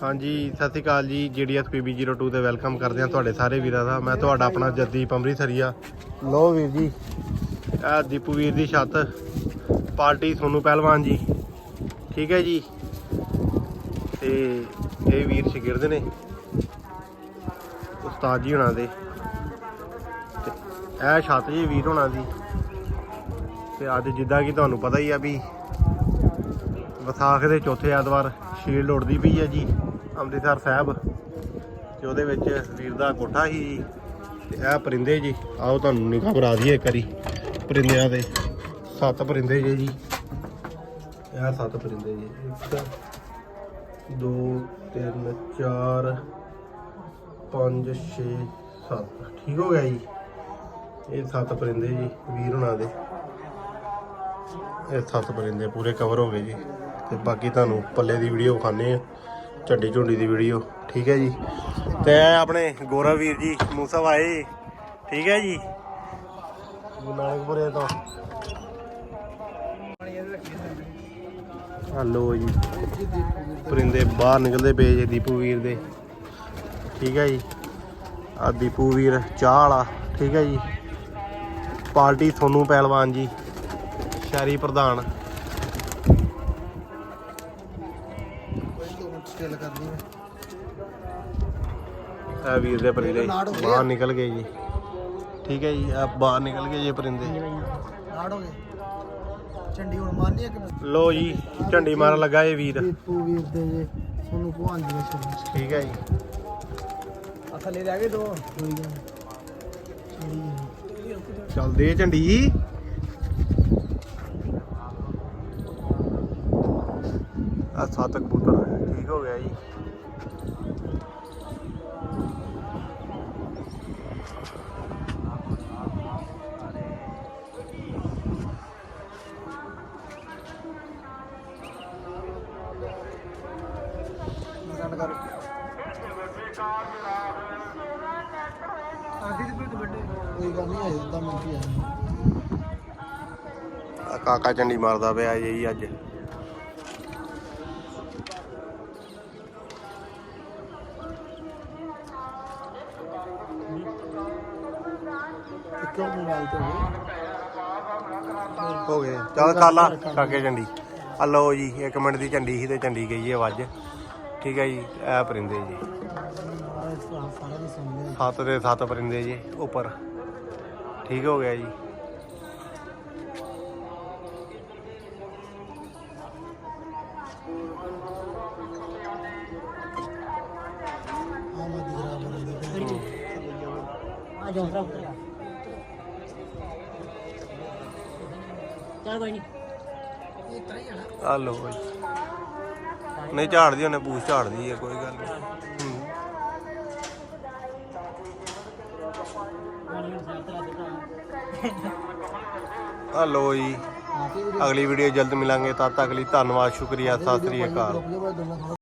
ਹਾਂਜੀ ਸਤਿ ਸ਼੍ਰੀ ਅਕਾਲ ਜੀ। ਜੀਡੀਐਸ PB02 ਤੇ ਵੈਲਕਮ ਕਰਦੇ ਹਾਂ ਤੁਹਾਡੇ ਸਾਰੇ ਵੀਰਾਂ ਦਾ। ਮੈਂ ਤੁਹਾਡਾ ਆਪਣਾ ਜੱਦੀਪ ਅੰਮ੍ਰਿਤਸਰੀਆ ਲੋ ਵੀਰ ਜੀ। ਇਹ ਦੀਪੂ ਵੀਰ ਦੀ ਛੱਤ। ਪਾਰਟੀ ਸੋਨੂ ਪਹਿਲਵਾਨ ਜੀ। ਠੀਕ ਹੈ ਜੀ। ਤੇ ਇਹ ਵੀਰ ਸ਼ਗਿਰਦ ਨੇ। ਉਸਤਾਦ ਜੀ ਹੁਣਾਂ ਦੇ। ਤੇ ਇਹ ਛੱਤ ਜੀ ਵੀਰ ਹੁਣਾਂ ਦੀ। ਤੇ ਅੱਜ ਜਿੱਦਾਂ ਕਿ ਤੁਹਾਨੂੰ ਪਤਾ ਹੀ ਆ ਵੀ ਵਿਸਾਖ ਦੇ ਚੌਥੇ ਐਤਵਾਰ ਸ਼ੀਲਡ ਉੱਡਦੀ ਪਈ ਹੈ ਜੀ, ਅੰਮ੍ਰਿਤਸਰ ਸਾਹਿਬ। ਤੇ ਉਹਦੇ ਵਿੱਚ ਵੀਰ ਦਾ ਕੋਠਾ ਸੀ ਜੀ। ਤੇ ਇਹ ਪਰਿੰਦੇ ਜੀ, ਆਓ ਤੁਹਾਨੂੰ ਨਿਗਾਹ ਬਰਾ ਦਈਏ ਇੱਕ ਵਾਰੀ। ਪਰਿੰਦਿਆਂ ਦੇ ਸੱਤ ਪਰਿੰਦੇ ਜੀ ਜੀ। ਇਹ ਸੱਤ ਪਰਿੰਦੇ ਜੀ। ਇੱਕ, ਦੋ, ਤਿੰਨ, ਚਾਰ, ਪੰਜ, ਛੇ, ਸੱਤ। ਠੀਕ ਹੋ ਗਿਆ ਜੀ। ਇਹ ਸੱਤ ਪਰਿੰਦੇ ਜੀ, ਵੀਰ ਹੁਣਾਂ ਦੇ। ਇਹ ਸੱਤ ਪਰਿੰਦੇ ਪੂਰੇ ਕਵਰ ਹੋ ਗਏ ਜੀ। ਤੇ ਬਾਕੀ ਤੁਹਾਨੂੰ ਪੱਲੇ ਦੀ ਵੀਡੀਓ ਖਾਣੇ ਆ ਝੰਡੀ ਝੁੰਡੀ ਦੀ ਵੀਡੀਓ, ਠੀਕ ਹੈ ਜੀ? ਤੇ ਆਪਣੇ ਗੋਰਾ ਵੀਰ ਜੀ, ਮੂਸਾ ਭਾਈ, ਠੀਕ ਹੈ ਜੀ? ਗੁਰੂ ਨਾਨਕਪੁਰੇ ਤੋਂ। ਹਲੋ ਜੀ ਪਰਿੰਦੇ ਬਾਹਰ ਨਿਕਲਦੇ ਪਏ ਜੀ ਦੀਪੂ ਵੀਰ ਦੇ, ਠੀਕ ਹੈ ਜੀ? ਆ ਦੀਪੂ ਵੀਰ ਚਾਹ ਵਾਲਾ, ਠੀਕ ਹੈ ਜੀ? ਪਾਰਟੀ ਸੋਨੂ ਪਹਿਲਵਾਨ ਜੀ, ਸ਼ਹਿਰੀ ਪ੍ਰਧਾਨ। ਸਟਿਲ ਕਰਨੀ ਹੈ ਇਹ ਵੀਰ ਦੇ ਪਰਿੰਦੇ ਬਾਹਰ ਨਿਕਲ ਗਏ ਜੀ। ਠੀਕ ਹੈ ਜੀ ਆ ਬਾਹਰ ਨਿਕਲ ਗਏ ਜੀ ਪਰਿੰਦੇ। ਨਾੜ ਹੋ ਗਏ। ਝੰਡੀ ਹੁਣ ਮਾਰਨੀ ਹੈ ਕਿ ਲੋ ਜੀ ਝੰਡੀ ਮਾਰਨ ਲੱਗਾ ਇਹ ਵੀਰ। ਦੀਪੂ ਵੀਰ ਦੇ ਜੇ ਤੁਹਾਨੂੰ ਭਵਾਨ ਜੀ ਨੇ ਸੁਣੀ ਠੀਕ ਹੈ ਜੀ। ਆ ਥੱਲੇ ਰਹਿ ਗਏ ਦੋ। ਕੋਈ ਗੱਲ। ਚੱਲਦੇ ਆ ਝੰਡੀ। ਆ ਸੱਤ ਕਬੂਤਰ ਠੀਕ ਹੋ ਗਿਆ ਜੀ। ਕਾਕਾ ਝੰਡੀ ਮਾਰਦਾ ਪਿਆ ਜੀ ਅੱਜ। ਕਿਉਂ ਮੋਬਾਈਲ ਤੇ ਹੋ ਗਏ। ਚੱਲ ਕਰ ਲਾ ਕਾਕੇ ਝੰਡੀ ਆ ਲਓ ਜੀ 1 ਮਿੰਟ ਦੀ ਝੰਡੀ ਸੀ ਤੇ ਝੰਡੀ ਗਈ ਹੈ ਵੱਜ। ਠੀਕ ਹੈ ਜੀ ਇਹ ਪਰਿੰਦੇ ਜੀ। ਸੱਤ ਦੇ ਸੱਤ ਪਰਿੰਦੇ ਜੀ ਉੱਪਰ। ਠੀਕ ਹੋ ਗਿਆ ਜੀ। ਆ ਜਾਓ ਸਰ ਉੱਤਰ ਚਲ ਕੋਈ ਨਹੀਂ ਆ ਆ ਲਓ ਨਹੀਂ ਝਾੜਦੀ, ਉਹਨੇ ਪੂਛ ਝਾੜਦੀ ਹੈ ਕੋਈ ਗੱਲ ਨਹੀਂ ਹੂੰ। ਆ ਲਓ ਜੀ। ਆ ਤੇ ਅਗਲੀ ਵੀਡੀਓ ਜਲਦ ਮਿਲਾਂਗੇ। ਤਦ ਤੱਕ ਲਈ ਧੰਨਵਾਦ, ਸ਼ੁਕਰੀਆ, ਸਤਿ ਸ੍ਰੀ ਅਕਾਲ।